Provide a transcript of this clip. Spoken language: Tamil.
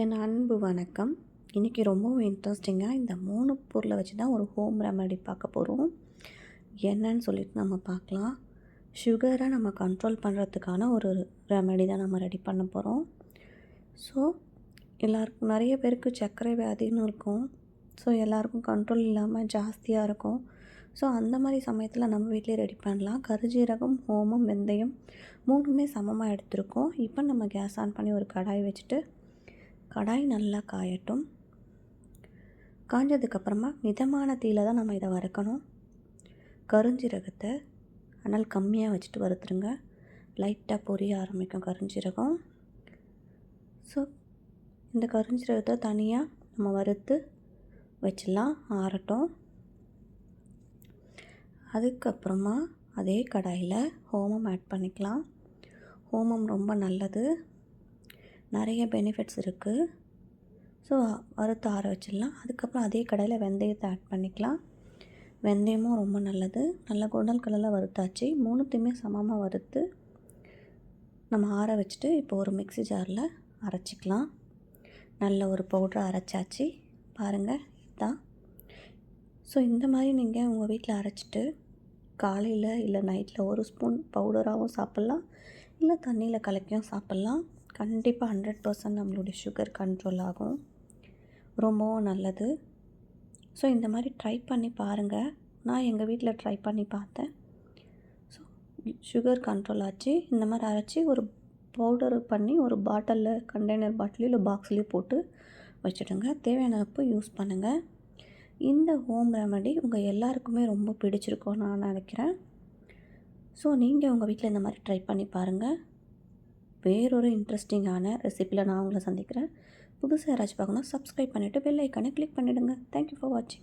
என் அன்பு வணக்கம். இன்றைக்கி ரொம்பவும் இன்ட்ரெஸ்டிங்காக இந்த மூணு பொருளை வச்சு தான் ஒரு ஹோம் ரெமெடி பார்க்க போகிறோம் என்னன்னு சொல்லிட்டு நம்ம பார்க்கலாம். சுகரை நம்ம கண்ட்ரோல் பண்ணுறதுக்கான ஒரு ரெமெடி தான் நம்ம ரெடி பண்ண போகிறோம் ஸோ எல்லாருக்கும் நிறைய பேருக்கு சர்க்கரை வியாதின்னு இருக்கும். ஸோ எல்லாருக்கும் கண்ட்ரோல் இல்லாமல் ஜாஸ்தியாக இருக்கும். ஸோ அந்த மாதிரி சமயத்தில் நம்ம வீட்டிலே ரெடி பண்ணலாம். கருஜீரகம் ஹோமம் வெந்தயம் மூணுமே சமமாக எடுத்திருக்கோம். இப்போ நம்ம கேஸ் ஆன் பண்ணி ஒரு கடாய் வச்சுட்டு கடாய் நல்லா காயட்டும். காஞ்சதுக்கப்புறமா மிதமான தீயில் தான் நம்ம இதை வறுக்கணும். கருஞ்சீரகத்தை ஆனால் கம்மியாக வச்சுட்டு வறுத்துருங்க. லைட்டாக பொரிய ஆரம்பிக்கும் கருஞ்சீரகம். ஸோ இந்த கருஞ்சீரகத்தை தனியாக நம்ம வறுத்து வச்சிடலாம் ஆறட்டும். அதுக்கப்புறமா அதே கடாயில் ஹோமம் ஆட் பண்ணிக்கலாம். ஹோமம் ரொம்ப நல்லது. நிறைய பெனிஃபிட்ஸ் இருக்குது ஸோ வறுத்து ஆற வச்சிடலாம். அதுக்கப்புறம் அதே கடையில் வெந்தயத்தை ஆட் பண்ணிக்கலாம். வெந்தயமும் ரொம்ப நல்லது. நல்ல குடல் கலரில் வறுத்தாச்சு. மூணுத்தையுமே சமமாக வறுத்து நம்ம ஆற வச்சுட்டு இப்போ ஒரு மிக்சி ஜாரில் அரைச்சிக்கலாம். நல்ல ஒரு பவுட்ரை அரைச்சாச்சு. பாருங்கள் இதுதான் ஸோ இந்த மாதிரி நீங்கள் உங்கள் வீட்டில் அரைச்சிட்டு காலையில் இல்லை நைட்டில் ஒரு ஸ்பூன் பவுடராகவும் சாப்பிட்லாம். இல்லை தண்ணியில் கலக்கியும் சாப்பிட்லாம். கண்டிப்பாக ஹண்ட்ரட் பர்சன்ட் நம்மளுடைய சுகர் கண்ட்ரோல் ஆகும். ரொம்பவும் நல்லது. ஸோ இந்த மாதிரி ட்ரை பண்ணி பாருங்கள் நான் எங்கள் வீட்டில் ட்ரை பண்ணி பார்த்தேன். ஸோ சுகர் கண்ட்ரோல் ஆச்சு. இந்த மாதிரி அரைச்சி ஒரு பவுடர் பண்ணி ஒரு பாட்டிலில் கண்டெய்னர் பாட்டிலையும் இல்லை பாக்ஸ்லேயும் போட்டு வச்சுடுங்க. தேவையானப்போ யூஸ் பண்ணுங்கள் இந்த ஹோம் ரெமடி உங்கள் எல்லாருக்குமே ரொம்ப பிடிச்சிருக்கோன்னு நான் நினைக்கிறேன். ஸோ நீங்கள் உங்கள் வீட்டில் இந்த மாதிரி ட்ரை பண்ணி பாருங்கள் வேறொரு இன்ட்ரெஸ்டிங்கான ரெசிப்பியில் நான் உங்களை சந்திக்கிறேன். புதுசாக யாராச்சும் பார்க்கணும் சப்ஸ்கிரைப் பண்ணிவிட்டு பெல் ஐக்கானே கிளிக் பண்ணிவிடுங்க தேங்க்யூ ஃபார் வாட்சிங்